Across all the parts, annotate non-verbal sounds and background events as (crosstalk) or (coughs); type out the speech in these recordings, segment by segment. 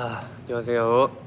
아, 안녕하세요.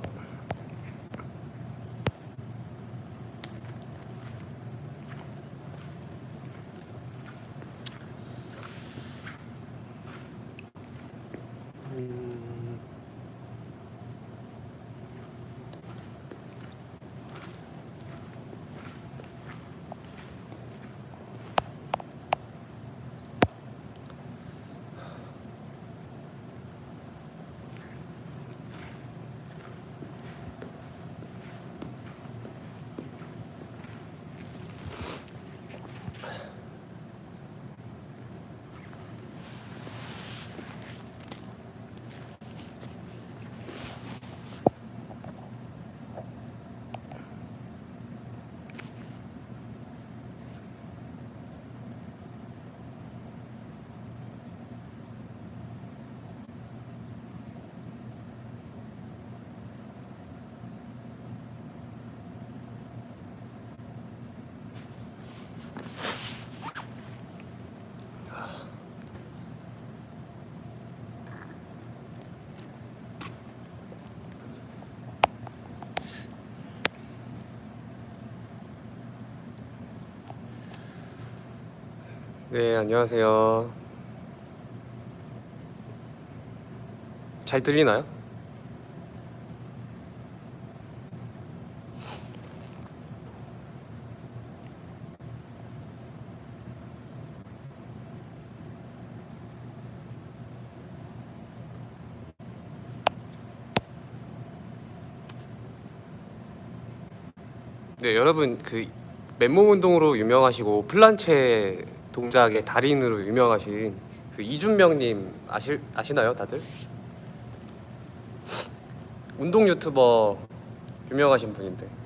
네, 안녕하세요. 잘 들리나요? 네, 여러분 그 맨몸 운동으로 유명하시고 플란체 동작의 달인으로 유명하신 그 이준명님 아실 아시나요, 다들? 운동 유튜버 유명하신 분인데.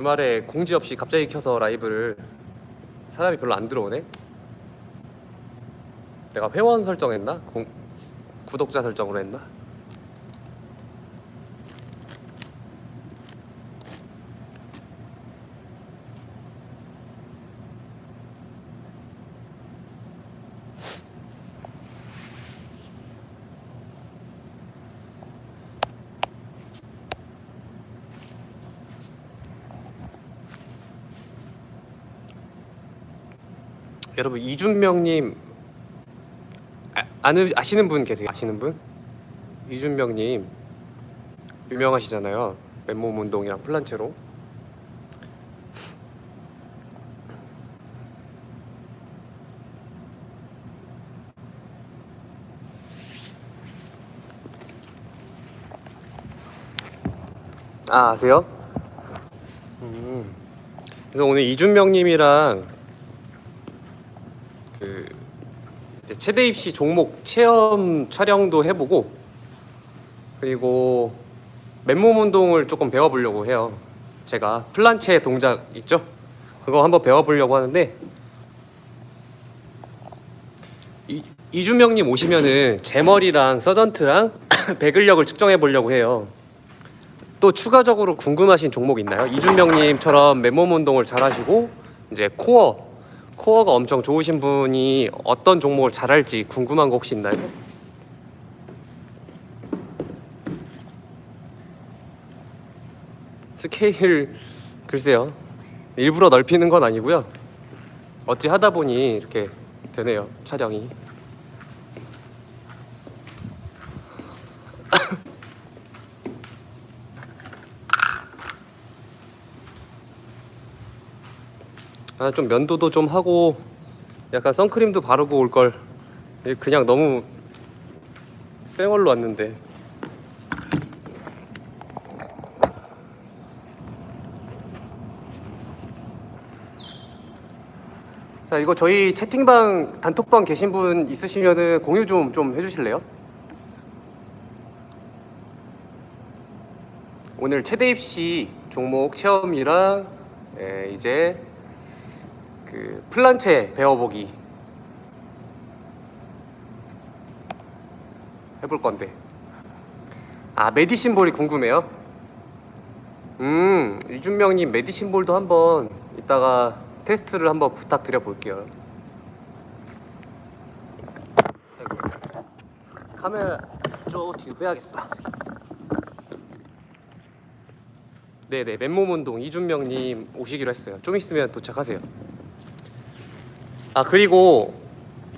주말에 공지 없이 갑자기 켜서 라이브를 사람이 별로 안 들어오네. 내가 회원 설정했나? 공, 구독자 설정으로 했나? 여러분 이준명님 아, 아는 아시는 분 계세요? 아시는 분? 이준명님 유명하시잖아요. 맨몸 운동이랑 플란체로. 아 아세요? 음. 그래서 오늘 이준명님이랑 그 이제 체대 입시 종목 체험 촬영도 해보고 그리고 맨몸 운동을 조금 배워보려고 해요. 제가 플란체 동작 있죠? 그거 한번 배워보려고 하는데 이, 이준명님 오시면은 제 머리랑 서전트랑 (coughs) 배근력을 측정해 보려고 해요. 또 추가적으로 궁금하신 종목 있나요? 이준명님처럼 맨몸 운동을 잘하시고 이제 코어 코어가 엄청 좋으신 분이 어떤 종목을 잘할지 궁금한 거 혹시 있나요? 스케일 글쎄요. 일부러 넓히는 건 아니고요. 어찌 하다 보니 이렇게 되네요 촬영이 아, 좀 면도도 좀 하고 약간 선크림도 바르고 올 걸. 그냥 너무 쌩얼로 왔는데. 자, 이거 저희 채팅방 단톡방 계신 분 있으시면은 공유 좀 좀 해주실래요? 오늘 최대 입시 종목 체험이랑 에, 이제 그 플란체 배워보기 해볼 건데. 아 메디신볼이 궁금해요. 음 이준명님 메디신볼도 한번 이따가 테스트를 한번 부탁드려 볼게요. 카메라 저 뒤로 빼야겠다. 네네 맨몸 운동 이준명님 오시기로 했어요. 좀 있으면 도착하세요. 아 그리고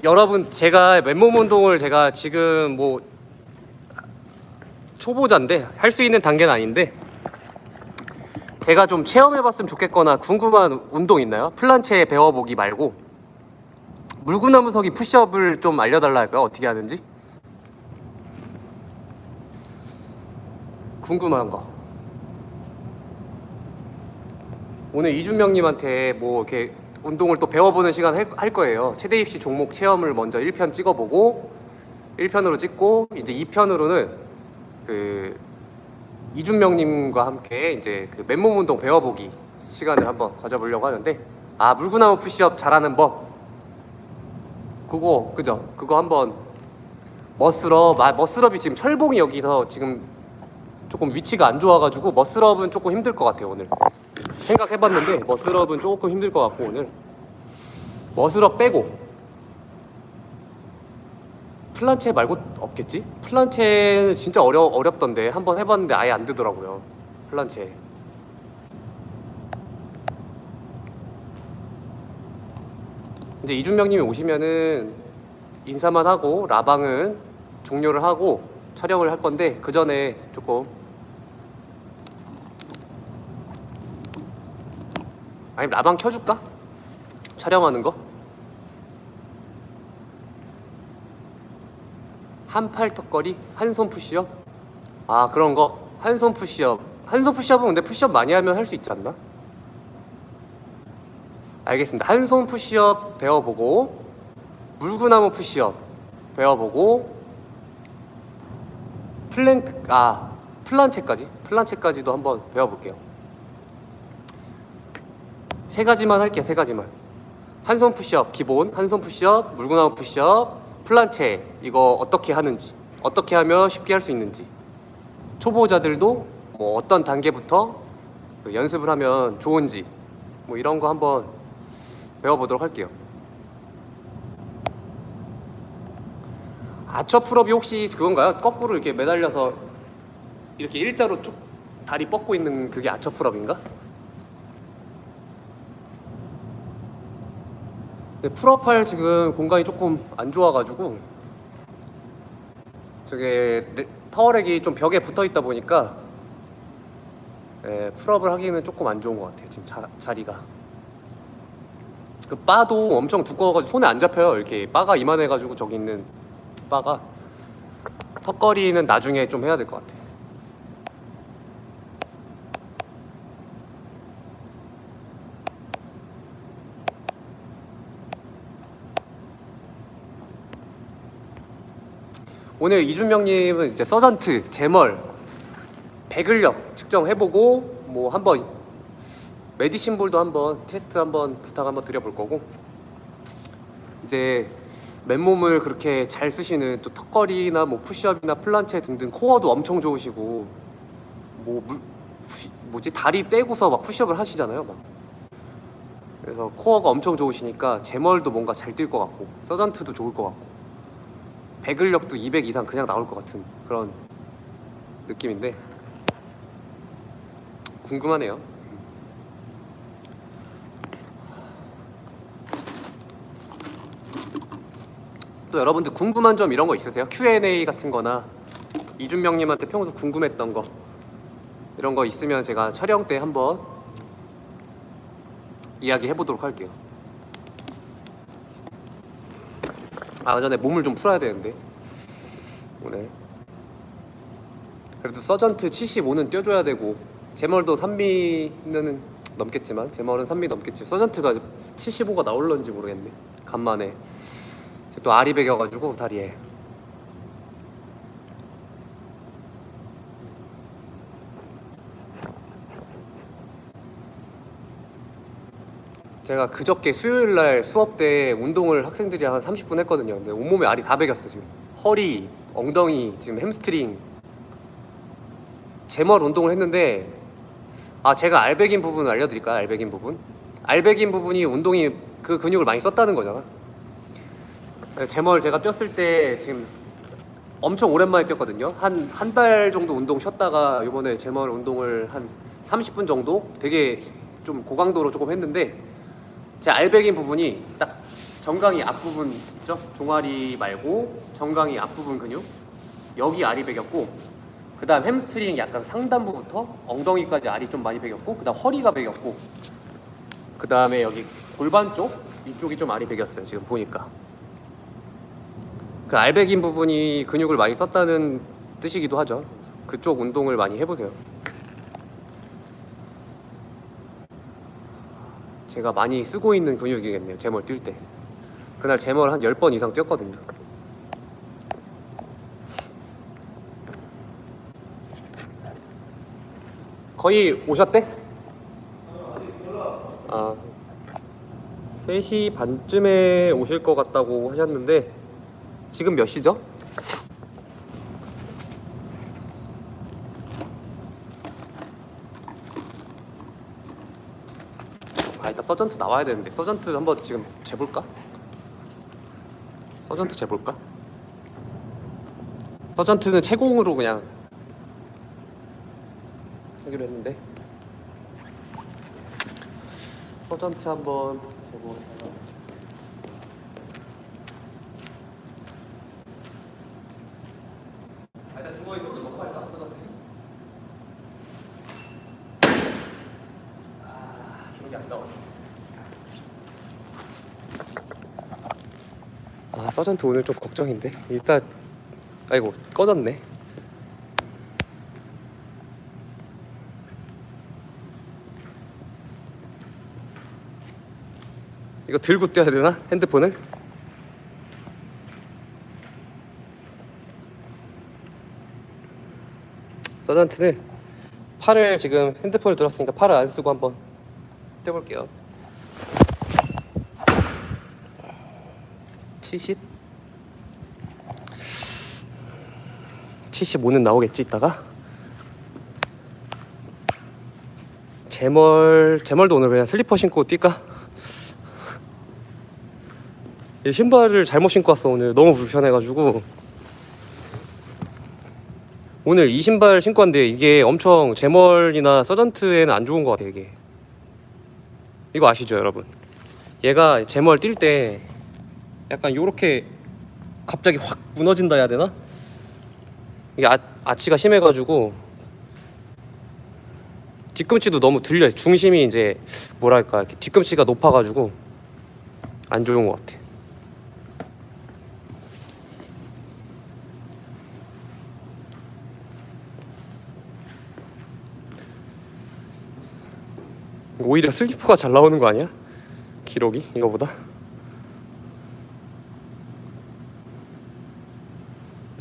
여러분 제가 맨몸 운동을 제가 지금 뭐 초보자인데 할 수 있는 단계는 아닌데 제가 좀 체험해봤으면 좋겠거나 궁금한 운동 있나요? 플란체 배워보기 말고 물구나무서기 푸시업을 좀 알려달라 할까요? 어떻게 하는지 궁금한 거 오늘 이준명님한테 뭐 이렇게 운동을 또 배워보는 시간 할, 할 거예요. 최대 입시 종목 체험을 먼저 1편 찍어보고 1편으로 찍고 이제 2편으로는 그 이준명님과 함께 이제 그 맨몸 운동 배워보기 시간을 한번 가져보려고 하는데 아 물구나무 푸시업 잘하는 법 그거 그죠? 그거 한번 머슬업 아 머슬업이 지금 철봉이 여기서 지금 조금 위치가 안 좋아가지고 머슬업은 조금 힘들 것 같아요 오늘 생각해봤는데 머슬업은 조금 힘들 것 같고 오늘. 머슬업 빼고. 플란체 말고 없겠지? 플란체는 진짜 어려 어렵던데 한번 해봤는데 아예 안 되더라고요 플란체. 이제 이준명님이 오시면은 인사만 하고 라방은 종료를 하고 촬영을 할 건데 그 전에 조금 아니 라방 켜줄까? 촬영하는 거? 한팔 턱걸이, 한손 푸시업? 아 그런 거 한손 푸시업 한손 푸시업은 근데 푸시업 많이 하면 할 수 있지 않나? 알겠습니다 한손 푸시업 배워보고 물구나무 푸시업 배워보고 플랭크 아 플란체까지 플란체까지도 한번 배워볼게요 세 가지만 할게요. 세 가지만. 한 손 푸시업 기본, 한 손 푸시업, 물구나무 푸시업, 플란체 이거 어떻게 하는지, 어떻게 하면 쉽게 할 수 있는지. 초보자들도 뭐 어떤 단계부터 그 연습을 하면 좋은지 뭐 이런 거 한번 배워보도록 할게요. 아처 풀업이 혹시 그건가요? 거꾸로 이렇게 매달려서 이렇게 일자로 쭉 다리 뻗고 있는 그게 아처 풀업인가? 근데 풀업할 지금 공간이 조금 안 좋아가지고 저게 레- 파워렉이 좀 벽에 붙어 있다 보니까 예, 풀업을 하기는 조금 안 좋은 것 같아요 지금 자, 자리가. 그 바도 엄청 두꺼워가지고 손에 안 잡혀요. 이렇게 바가 이만해가지고 저기 있는 바가. 턱걸이는 나중에 좀 해야 될 것 같아요 오늘 이준명님은 이제 서전트, 제멀, 배근력 측정해보고 뭐 한번 메디신볼도 한번 테스트 한번 부탁 한번 드려볼 거고. 이제 맨몸을 그렇게 잘 쓰시는 또 턱걸이나 뭐 푸시업이나 플란체 등등 코어도 엄청 좋으시고 뭐 물, 푸시, 뭐지? 다리 떼고서 막 푸시업을 하시잖아요 막. 그래서 코어가 엄청 좋으시니까 제멀도 뭔가 잘 뛸 것 같고 서전트도 좋을 것 같고 배근력도 200 이상 그냥 나올 것 같은 그런 느낌인데 궁금하네요. 또 여러분들 궁금한 점 이런 거 있으세요? Q&A 같은 거나 이준명님한테 평소 궁금했던 거 이런 거 있으면 제가 촬영 때 한번 이야기 해 보도록 할게요. 아 전에 몸을 좀 풀어야 되는데. 오늘. 그래도 서전트 75는 뛰어줘야 되고 제멀도 3미는 넘겠지만 제멀은 3미 넘겠지. 서전트가 75가 나올런지 모르겠네. 간만에. 또 알이 배겨가지고 다리에 제가 그저께 수요일 날 수업 때 운동을 학생들이 한 30분 했거든요. 근데 온몸에 알이 다 배겼어 지금. 허리, 엉덩이 지금 햄스트링 제멀 운동을 했는데 아 제가 알백인 부분 알려드릴까요? 알백인 부분 알백인 부분이 운동이 그 근육을 많이 썼다는 거잖아. 제멀 제가 뛰었을 때 지금 엄청 오랜만에 뛰었거든요. 한 한 달 정도 운동 쉬었다가 이번에 제멀 운동을 한 30분 정도 되게 좀 고강도로 조금 했는데 제 알백인 부분이 딱 정강이 앞부분 있죠? 종아리 말고 정강이 앞부분 근육. 여기 알이 베겼고 그 다음 햄스트링 약간 상단부부터 엉덩이까지 알이 좀 많이 베겼고 그 다음 허리가 베겼고 그 다음에 여기 골반 쪽 이쪽이 좀 알이 베겼어요 지금 보니까. 그 알백인 부분이 근육을 많이 썼다는 뜻이기도 하죠. 그쪽 운동을 많이 해보세요 제가 많이 쓰고 있는 근육이겠네요 제멀 뛸 때 그날 제멀 한 10번 이상 뛰었거든요 거의 오셨대? 아 3시 반쯤에 오실 것 같다고 하셨는데 지금 몇 시죠? 아 일단 서전트 나와야 되는데 서전트 한번 지금 재볼까? 서전트 재볼까? 서전트는 채공으로 그냥 하기로 했는데 서전트 한번 재고 아, 일단 나와 서전트 오늘 좀 걱정인데. 일단 아이고 꺼졌네. 이거 들고 뛰어야 되나? 핸드폰을? 서전트는 팔을 지금 핸드폰을 들었으니까 팔을 안 쓰고 한번 뛰어볼게요 70 75는 나오겠지 이따가? 제멀 제멀도 오늘 그냥 슬리퍼 신고 뛸까? 이 신발을 잘못 신고 왔어 오늘. 너무 불편해가지고. 오늘 이 신발 신고 왔는데 이게 엄청 제멀이나 서전트에는 안 좋은 것 같아 이게. 이거 아시죠 여러분? 얘가 제멀 뛸때 약간 요렇게 갑자기 확 무너진다 해야 되나? 이게 아, 아치가 심해가지고 뒤꿈치도 너무 들려 중심이 이제 뭐랄까 이렇게 뒤꿈치가 높아가지고 안 좋은 것 같아 오히려 슬리퍼가 잘 나오는 거 아니야? 기록이 이거보다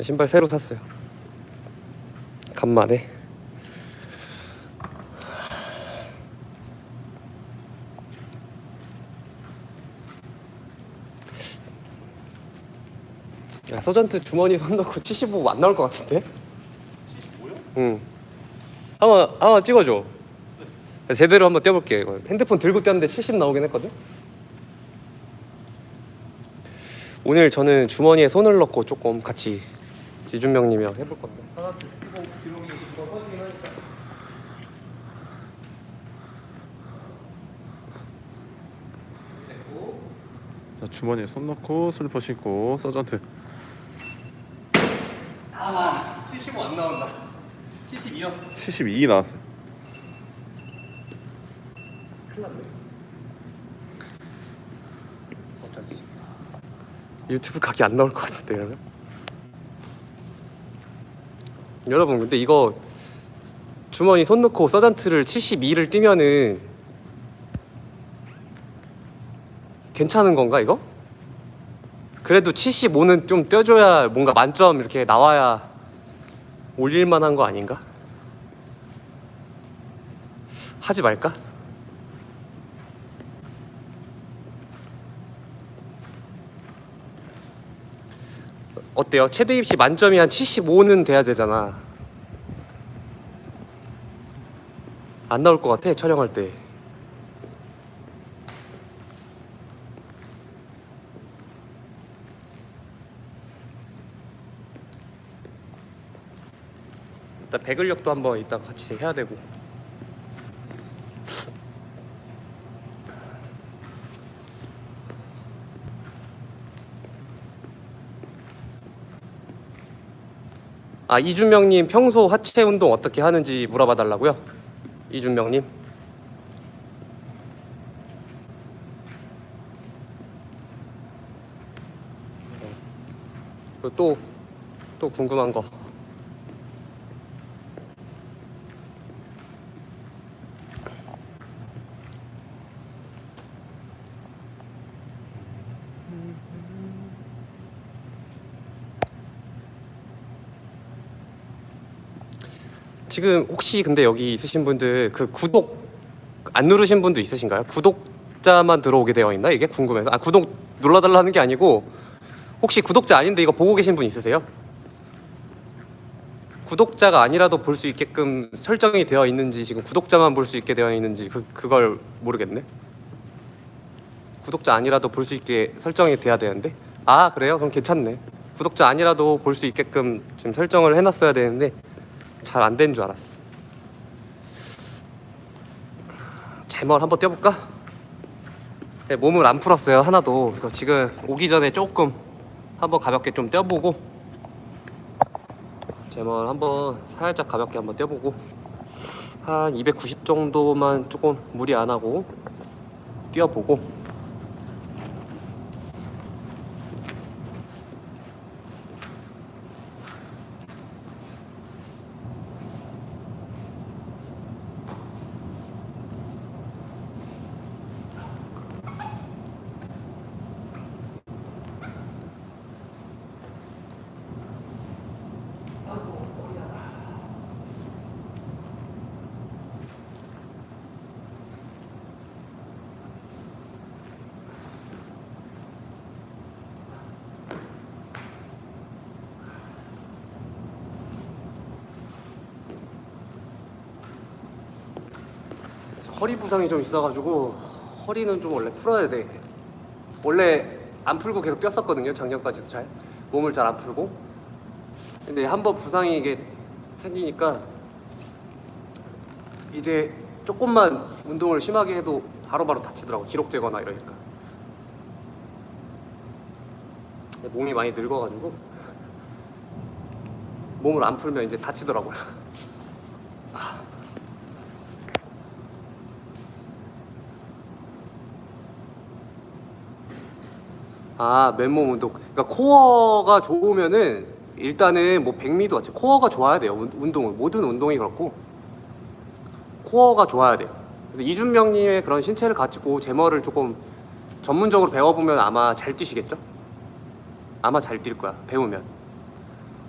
신발 새로 샀어요. 간만에. 야 서전트 주머니 손 넣고 75 안 나올 것 같은데? 75요? 응. 한번 한번 찍어줘. 제대로 한번 떼볼게요 이거 핸드폰 들고 떼었는데 70 나오긴 했거든? 오늘 저는 주머니에 손을 넣고 조금 같이 이준명님이랑 해볼 건데. 자, 주머니에 손 넣고 슬리퍼 신고 서전트. 아, 75 안 나온다. 72였어. 72 나왔어요. 큰일 났네. 어쩌지 유튜브 각이 안 나올 것 같은데 이러면 여러분 근데 이거 주머니 손 넣고 서전트를 72를 뛰면은 괜찮은 건가 이거? 그래도 75는 좀 뛰어줘야 뭔가 만점 이렇게 나와야 올릴만한 거 아닌가? 하지 말까? 어때요? 최대 입시 만점이 한 75는 돼야 되잖아. 안 나올 것 같아 촬영할 때. 일단 배근력도 한번 이따 같이 해야 되고. 아 이준명님 평소 하체 운동 어떻게 하는지 물어봐 달라고요? 이준명님. 또또 또 궁금한 거. 지금 혹시 근데 여기 있으신 분들 그 구독 안 누르신 분도 있으신가요? 구독자만 들어오게 되어 있나 이게 궁금해서 아 구독 눌러달라는 게 아니고 혹시 구독자 아닌데 이거 보고 계신 분 있으세요? 구독자가 아니라도 볼 수 있게끔 설정이 되어 있는지 지금 구독자만 볼 수 있게 되어 있는지 그 그걸 모르겠네. 구독자 아니라도 볼 수 있게 설정이 돼야 되는데 아 그래요? 그럼 괜찮네. 구독자 아니라도 볼 수 있게끔 지금 설정을 해놨어야 되는데 잘안된줄 알았어. 제멀 한번 떼볼까? 네, 몸을 안 풀었어요 하나도. 그래서 지금 오기 전에 조금 한번 가볍게 좀 떼보고 제멀 한번 살짝 가볍게 한번 떼보고 한 290 정도만 조금 무리 안 하고 뛰어보고 허리 부상이 좀 있어가지고 허리는 좀 원래 풀어야 돼. 원래 안 풀고 계속 뛰었었거든요. 작년까지도 잘 몸을 잘 안 풀고. 근데 한 번 부상이 이게 생기니까 이제 조금만 운동을 심하게 해도 바로바로 다치더라고 기록되거나 이러니까. 몸이 많이 늙어가지고 몸을 안 풀면 이제 다치더라고요. 아 맨몸 운동. 그러니까 코어가 좋으면은 일단은 뭐 100미도 같이 코어가 좋아야 돼요. 운- 운동은 모든 운동이 그렇고 코어가 좋아야 돼요. 그래서 이준명님의 그런 신체를 가지고 제머를 조금 전문적으로 배워보면 아마 잘 뛰시겠죠? 아마 잘 뛸 거야 배우면.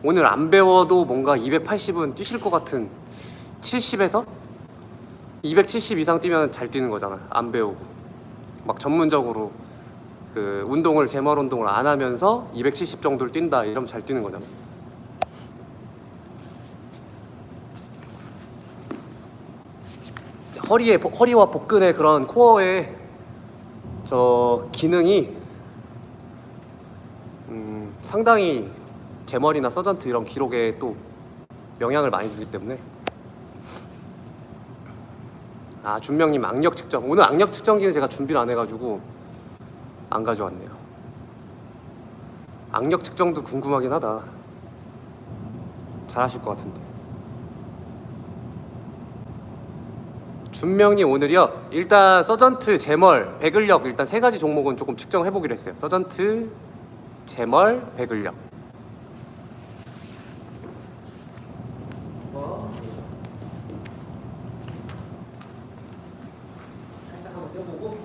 오늘 안 배워도 뭔가 280은 뛰실 것 같은 70에서 270 이상 뛰면 잘 뛰는 거잖아. 안 배우고 막 전문적으로 그 운동을 제멀 운동을 안 하면서 270 정도를 뛴다. 이러면 잘 뛰는 거잖아. 허리에 복- 허리와 복근의 그런 코어의 저 기능이 음, 상당히 제멀이나 서전트 이런 기록에 또 영향을 많이 주기 때문에. 아 준명님 악력 측정. 오늘 악력 측정기는 제가 준비를 안 해가지고 안 가져왔네요. 악력 측정도 궁금하긴 하다. 잘하실 것 같은데. 준명님 오늘이요. 일단 서전트, 제멀, 배근력 일단 세 가지 종목은 조금 측정해 보기로 했어요. 서전트, 제멀, 배근력. 살짝 한번 떼보고.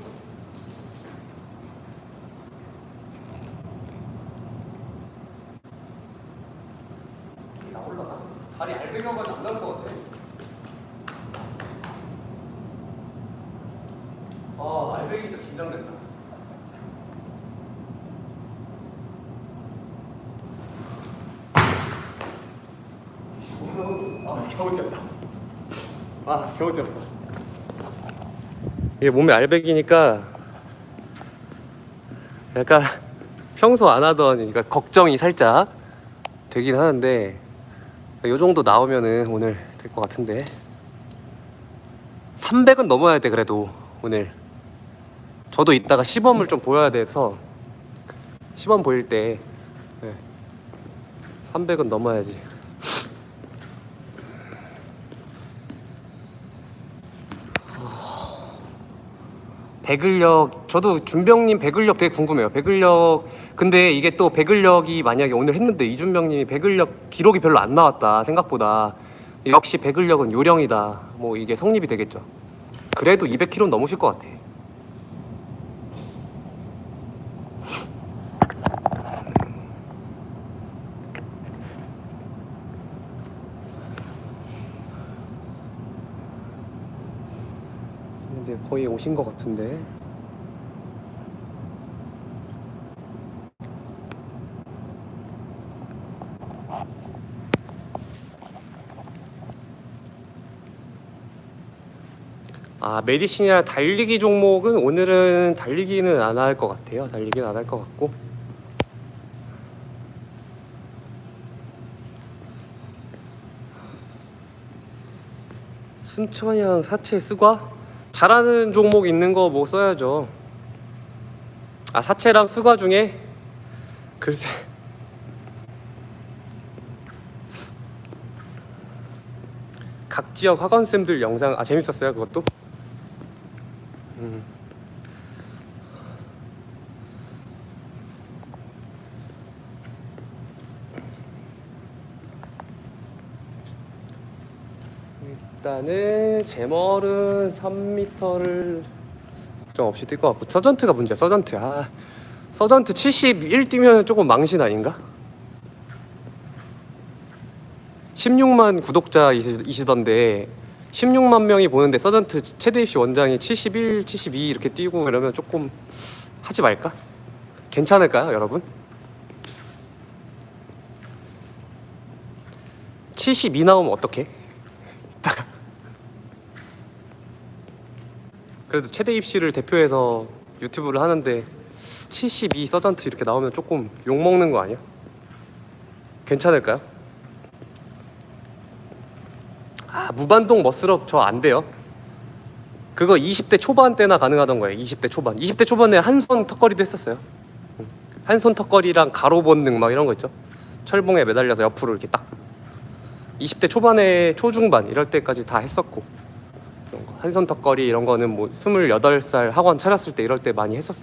나올라나? 다리 알배경까지 안 나올 것 같아. 아, 알배기 좀 긴장된다. 겨우 뛰었다. 아 겨우 뛰었어. 이게 몸에 알배기니까 약간 평소 안 하던 그러니까 걱정이 살짝 되긴 하는데 이 정도 나오면은 오늘 될 것 같은데 300은 넘어야 돼 그래도 오늘 저도 이따가 시범을 좀 보여야 돼서 시범 보일 때 네. 300은 넘어야지 배근력 저도 준병님 배근력 되게 궁금해요. 배근력 근데 이게 또 배근력이 만약에 오늘 했는데 이준병님이 배근력 기록이 별로 안 나왔다 생각보다 역시 배근력은 요령이다. 뭐 이게 성립이 되겠죠. 그래도 200kg 넘으실 것 같아. 거의 오신 것 같은데. 아 메디신이나 달리기 종목은 오늘은 달리기는 안 할 것 같아요. 달리기는 안 할 것 같고. 순천향 사체 수과 잘하는 종목 있는 거 뭐 써야죠. 아 사체랑 수과 중에 글쎄 (laughs) 각 지역 학원 쌤들 영상 아 재밌었어요 그것도. 음. 일단은 제멀은 3m를 걱정 없이 뛸 것 같고 서전트가 문제야 서전트 아 서전트 71 뛰면 조금 망신 아닌가? 16만 구독자 이시던데 16만 명이 보는데 서전트 최대 입시 원장이 71, 72 이렇게 뛰고 이러면 조금 하지 말까? 괜찮을까요, 여러분? 72 나오면 어떡해? 이따가 그래도 최대 입시를 대표해서 유튜브를 하는데 72 서전트 이렇게 나오면 조금 욕 먹는 거 아니야? 괜찮을까요? 아 무반동 머슬업 저안 돼요. 그거 20대 초반 때나 가능하던 거예요. 20대 초반. 20대 초반에 한 손 턱걸이도 했었어요. 한 손 턱걸이랑 가로 본능 막 이런 거 있죠. 철봉에 매달려서 옆으로 이렇게 딱. 20대 초반에 초중반 이럴 때까지 다 했었고. 이런 거. 한손 턱걸이 이런 거는 뭐 28살 학원 차렸을 때 이럴 때 많이 했었어.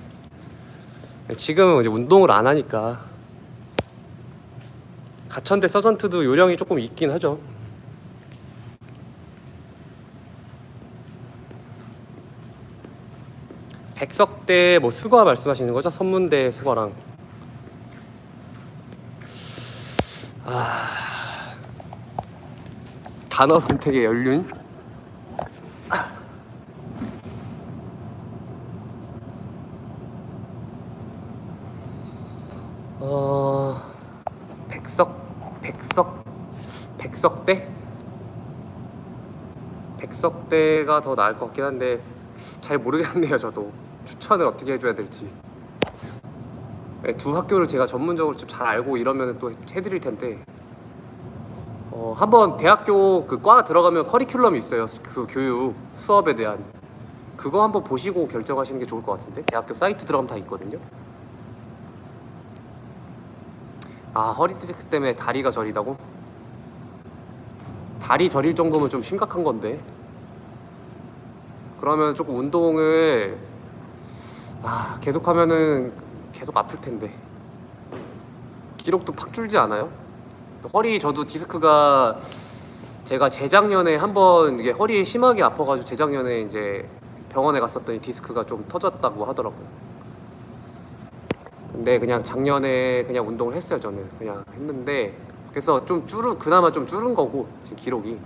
지금은 이제 운동을 안 하니까 가천대 서전트도 요령이 조금 있긴 하죠. 백석대 뭐 수거 말씀하시는 거죠? 선문대 수거랑 아 단어 선택의 연륜 어 백석 백석 백석대? 백석대가 더 나을 것 같긴 한데 잘 모르겠네요 저도. 추천을 어떻게 해줘야 될지. 네, 두 학교를 제가 전문적으로 좀 잘 알고 이러면 또 해드릴 텐데. 어, 한번 대학교 그 과 들어가면 커리큘럼이 있어요 수- 그 교육 수업에 대한. 그거 한번 보시고 결정하시는 게 좋을 것 같은데? 대학교 사이트 들어가면 다 있거든요 아 허리 디스크 때문에 다리가 저리다고? 다리 저릴 정도면 좀 심각한 건데 그러면 조금 운동을 아 계속하면은 계속 아플 텐데 기록도 팍 줄지 않아요? 허리 저도 디스크가 제가 재작년에 한번 이게 허리 심하게 아파가지고 재작년에 이제 병원에 갔었더니 디스크가 좀 터졌다고 하더라고요. 근데 그냥 작년에 그냥 운동을 했어요 저는. 그냥 했는데 그래서 좀 줄은 그나마 좀 줄은 거고 지금 기록이.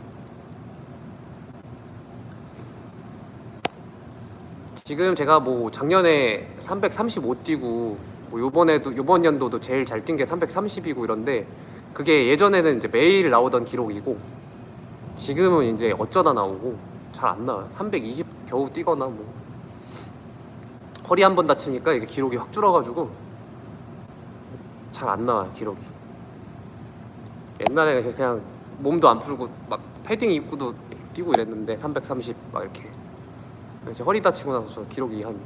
지금 제가 뭐 작년에 335 뛰고 뭐 요번에도 요번 연도도 제일 잘 뛴 게 330이고 이런데 그게 예전에는 이제 매일 나오던 기록이고 지금은 이제 어쩌다 나오고 잘 안 나와요. 320 겨우 뛰거나 뭐. 허리 한 번 다치니까 이게 기록이 확 줄어가지고 잘 안 나와요 기록이. 옛날에 그냥 몸도 안 풀고 막 패딩 입고도 뛰고 이랬는데 330 막 이렇게 이제 허리 다치고 나서 저 기록이 한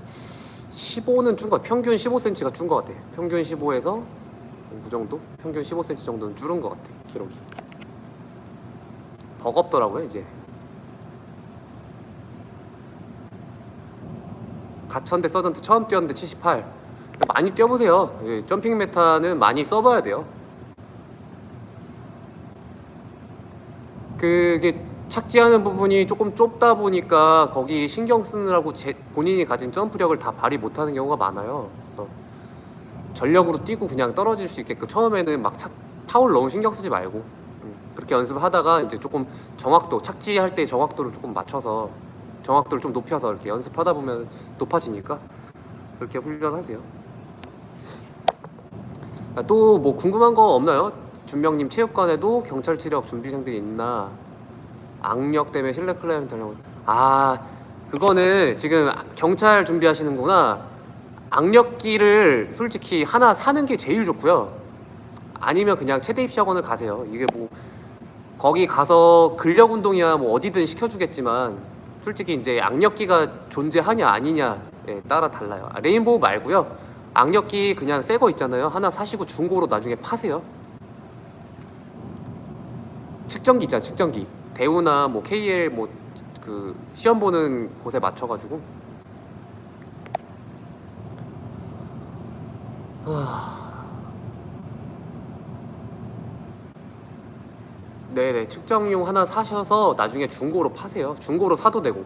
15는 준 것 같아요. 평균 15cm가 준 것 같아요. 평균 15에서 그 정도? 평균 15cm 정도는 줄은 것 같아요. 기록이. 버겁더라고요 이제. 가천대 서전트 처음 뛰었는데 78. 많이 뛰어보세요. 예, 점핑 메타는 많이 써봐야 돼요. 그게 착지하는 부분이 조금 좁다 보니까 거기 신경 쓰느라고 제, 본인이 가진 점프력을 다 발휘 못하는 경우가 많아요. 그래서 전력으로 뛰고 그냥 떨어질 수 있게끔 처음에는 막 착, 파울 너무 신경 쓰지 말고 음, 그렇게 연습하다가 이제 조금 정확도 착지할 때 정확도를 조금 맞춰서 정확도를 좀 높여서 이렇게 연습하다 보면 높아지니까 그렇게 훈련하세요. 또 뭐 궁금한 거 없나요? 준명님 체육관에도 경찰 체력 준비생들이 있나? 악력 때문에 실내 클라이밍 달라고. 아 그거는 지금 경찰 준비하시는구나. 악력기를 솔직히 하나 사는 게 제일 좋고요. 아니면 그냥 최대 입시 학원을 가세요. 이게 뭐 거기 가서 근력 운동이야 뭐 어디든 시켜주겠지만 솔직히 이제 악력기가 존재하냐 아니냐에 따라 달라요. 아, 레인보우 말고요. 악력기 그냥 새 거 있잖아요. 하나 사시고 중고로 나중에 파세요. 측정기 있잖아, 측정기. 대우나 뭐 KL 뭐 그 시험 보는 곳에 맞춰 가지고. 네네 측정용 하나 사셔서 나중에 중고로 파세요. 중고로 사도 되고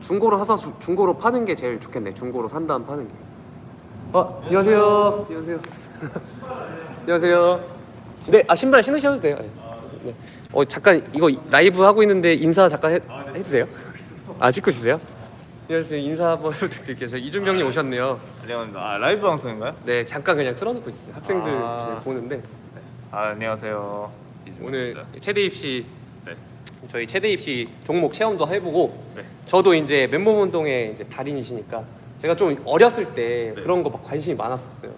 중고로 사서 주- 중고로 파는 게 제일 좋겠네. 중고로 산 다음 파는 게. 어 안녕하세요. 안녕하세요. (laughs) 안녕하세요. 네, 아 신발 신으셔도 돼요. 네. 네. 어 잠깐 이거 라이브 하고 있는데 인사 잠깐 해, 해도 돼요? 아 찍고 있으세요? 안녕하세요. 인사 한번 (laughs) 부탁드릴게요. 저 이준병 님 오셨네요. 안녕합니다. 아, 라이브 방송인가요? 네, 잠깐 그냥 틀어놓고 있어요. 학생들 아. 보는데 아, 안녕하세요. 오늘 이준입니다. 최대 입시 네. 저희 최대 입시 종목 체험도 해보고 네. 저도 이제 맨몸 운동의 이제 달인이시니까 제가 좀 어렸을 때 네. 그런 거 막 관심이 많았었어요.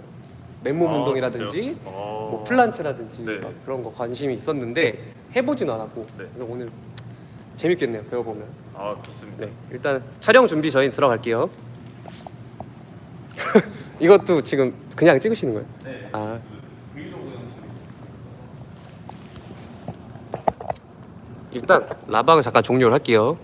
맨몸 아, 운동이라든지 진짜요? 어. 뭐 플란츠라든지 네. 막 그런 거 관심이 있었는데 해보진 않았고 네. 그래서 오늘 재밌겠네요 배워보면. 아, 좋습니다. 네, 일단 촬영 준비 저희 들어갈게요. (laughs) 이것도 지금 그냥 찍으시는 거예요? 네. 아. 일단 라방을 잠깐 종료를 할게요.